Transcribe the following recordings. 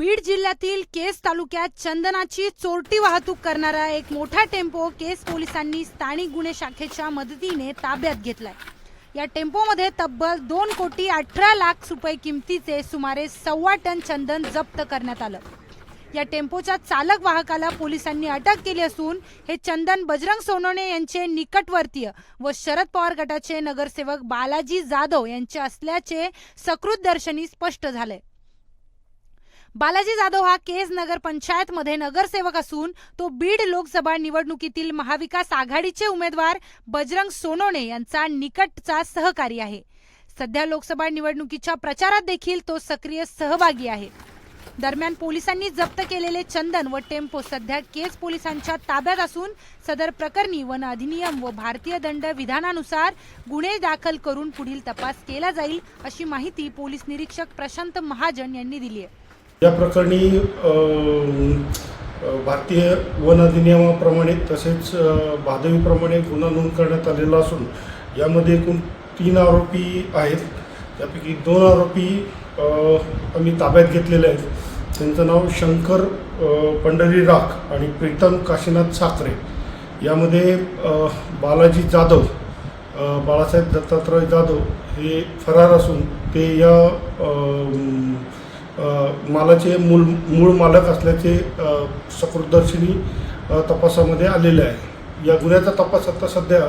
बीड जिल्ह्यातील केस तालुक्यात चंदनाची चोरटी वाहतूक करणारा एक मोठा टेम्पो केस पोलिसांनी स्थानिक गुन्हे शाखेच्या मदतीने ताब्यात घेतलाय. या टेम्पोमध्ये तब्बल दोन कोटी अठरा लाख रुपये किमतीचे सुमारे सव्वा टन चंदन जप्त करण्यात आलं. या टेम्पोच्या चालक वाहकाला पोलिसांनी अटक केली असून हे चंदन बजरंग सोनवणे यांचे निकटवर्तीय व शरद पवार गटाचे नगरसेवक बालाजी जाधव यांचे असल्याचे सकृत दर्शनी स्पष्ट झाले बालाजी जाधव हा केस नगर पंचायत मध्ये नगरसेवक असून तो बीड लोकसभा निवडणुकीतील महाविकास आघाडीचे उमेदवार बजरंग सोनवणे यांचा निकटचा सहकारी आहे. सध्या लोकसभा निवडणुकीच्या प्रचारात देखील तो सक्रिय सहभागी आहे. दरम्यान पोलिसांनी जप्त केलेले चंदन व टेम्पो सध्या केस पोलिसांच्या ताब्यात असून सदर प्रकरणी वन अधिनियम व भारतीय दंड विधानानुसार गुन्हे दाखल करून पुढील तपास केला जाईल अशी माहिती पोलीस निरीक्षक प्रशांत महाजन यांनी दिली आहे. या प्रकरणी भारतीय वन अधिनियमाप्रमाणे तसेच अ, भादवीप्रमाणे गुन्हा नोंद करण्यात आलेला असून यामध्ये एकूण तीन आरोपी आहेत. त्यापैकी दोन आरोपी आम्ही ताब्यात घेतलेले आहेत. त्यांचं नाव शंकर पंढरी राख आणि प्रीतम काशीनाथ साखरे. यामध्ये बालाजी जाधव बाळासाहेब दत्तात्रय जाधव हे फरार असून ते या मालाचे मूळ मूळ मालक असल्याचे सकृतदर्शनी तपासामध्ये आलेले आहे. या गुन्ह्याचा तपास आता सध्या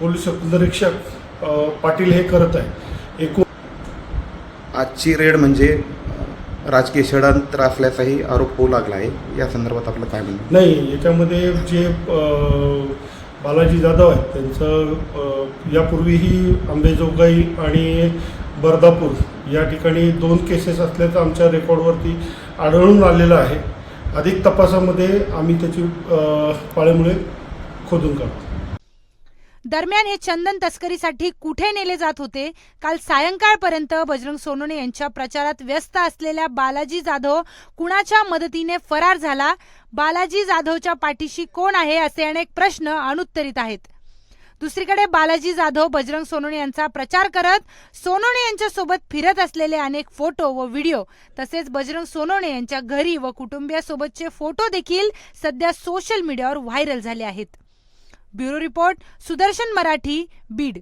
पोलीस उपनिरीक्षक पाटील हे करत आहे. एकूण आजची रेड म्हणजे राजकीय षडयंत्र असल्याचाही आरोप होऊ लागला आहे. या संदर्भात आपलं काय म्हणणं? नाही याच्यामध्ये जे बालाजी जाधव आहेत त्यांचं यापूर्वीही अंबेजोगाई आणि बर्दापूर. या ठिकाणी दोन केसेस असल्याचं आमच्या रेकॉर्डवरती आढळून आलेलं आहे. अधिक तपासामध्ये आम्ही त्याची पाळेमुळे खोदून काढतो. दरम्यान हे चंदन तस्करीसाठी कुठे नेले जात होते? काल सायंकाळपर्यंत बजरंग सोनोने यांच्या प्रचारात व्यस्त असलेल्या बालाजी जाधव कुणाच्या मदतीने फरार झाला? बालाजी जाधवच्या पाठीशी कोण आहे? असे अनेक प्रश्न अनुत्तरित आहेत. दुसरीकडे बालाजी जाधव बजरंग सोनवणे यांचा प्रचार करत सोनवणे यांच्यासोबत फिरत असलेले अनेक फोटो व व्हिडिओ तसेच बजरंग सोनवणे यांच्या घरी व कुटुंबियासोबतचे फोटो देखील सध्या सोशल मीडियावर व्हायरल झाले आहेत. Bureau report Sudarshan Marathi Beed.